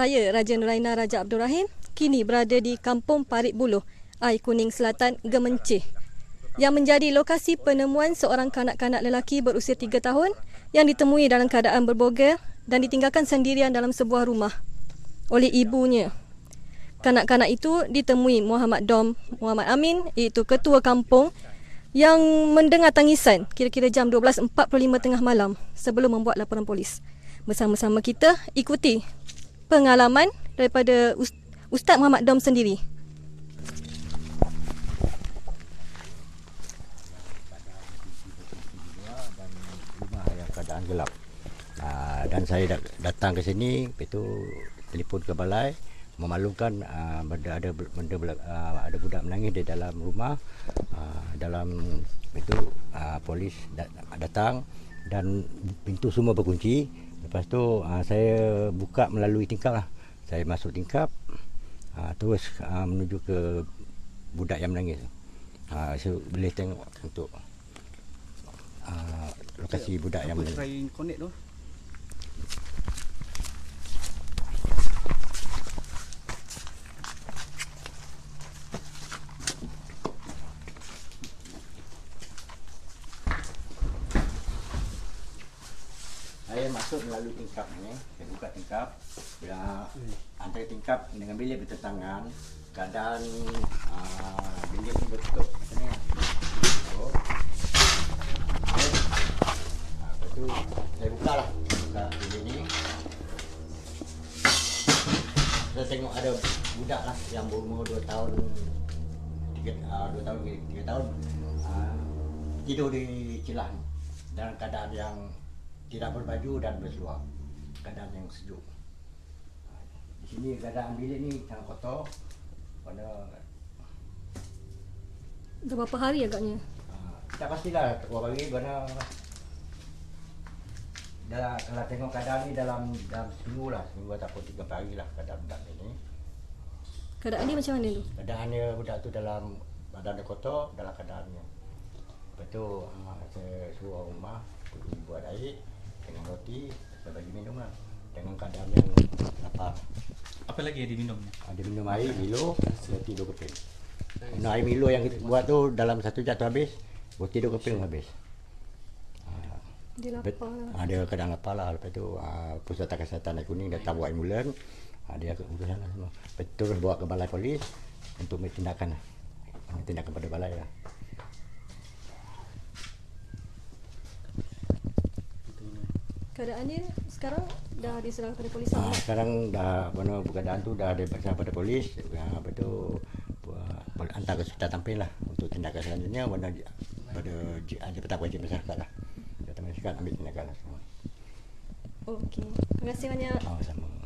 Saya Raja Nuraina Raja Abdul Rahim kini berada di Kampung Parit Buluh, Air Kuning Selatan, Gemencih yang menjadi lokasi penemuan seorang kanak-kanak lelaki berusia 3 tahun yang ditemui dalam keadaan berbogel dan ditinggalkan sendirian dalam sebuah rumah oleh ibunya. Kanak-kanak itu ditemui Muhammad Dom Muhammad Amin iaitu ketua kampung yang mendengar tangisan kira-kira jam 12.45 tengah malam sebelum membuat laporan polis. Bersama-sama kita ikuti pengalaman daripada Ustaz Muhammad Dom sendiri. keadaan gelap. Uh, dan saya datang ke sini, itu telefon ke balai memalukan uh, benda ada benda uh, ada budak menangis di dalam rumah uh, dalam itu uh, polis datang dan pintu semua berkunci. Lepas tu uh, saya buka melalui tingkap lah. Saya masuk tingkap uh, terus uh, menuju ke budak yang menangis. Uh, saya boleh tengok untuk uh, lokasi budak yang menangis. connect tu saya masuk melalui tingkap ni. Saya buka tingkap. Bila antara tingkap dengan bilik bertentangan keadaan uh, bilik ni bertutup macam ni okay. uh, lepas tu saya buka lah buka bilik ni. Saya tengok ada budak lah yang berumur 2 tahun 3 uh, 2 tahun 3 tahun uh, tidur di celah ni. Dalam keadaan yang tidak berbaju dan berseluar keadaan yang sejuk. Di sini keadaan bilik ni sangat kotor. Pada Dah berapa hari agaknya? uh, tak pastilah. Berapa hari? Kerana dalam, kalau tengok keadaan ni dalam dalam seminggu lah. Seminggu ataupun tiga hari lah keadaan budak ni. Keadaan dia macam mana tu? keadaan dia budak tu dalam badan dia kotor dalam keadaannya lepas tu uh, saya suruh rumah buat air dengan roti dan bagi minum lah. Dengan keadaan yang lapar. Apa lagi yang diminum ada minum air Milo roti dua keping minum air Milo yang kita buat tu dalam satu jam tu habis roti dua keping habis. Dia Bet, lapar. lah. ada keadaan lapar lah. Lepas tu uh, pusat kesihatan air kuning datang buat ambulan uh, dia urusan lah semua. Betul bawa ke balai polis untuk tindakan lah. Tindakan pada balai lah Keadaan dia sekarang dah diserahkan kepada polis. Ah, sekarang dah mana keadaan tu dah ada pasal pada polis ya, apa tu buat hantar ke hospital tampil lah untuk tindakan selanjutnya mana pada ada petang wajib masyarakat lah. Kita masyarakat ambil tindakan lah semua. Okey. Terima kasih banyak. Oh, sama.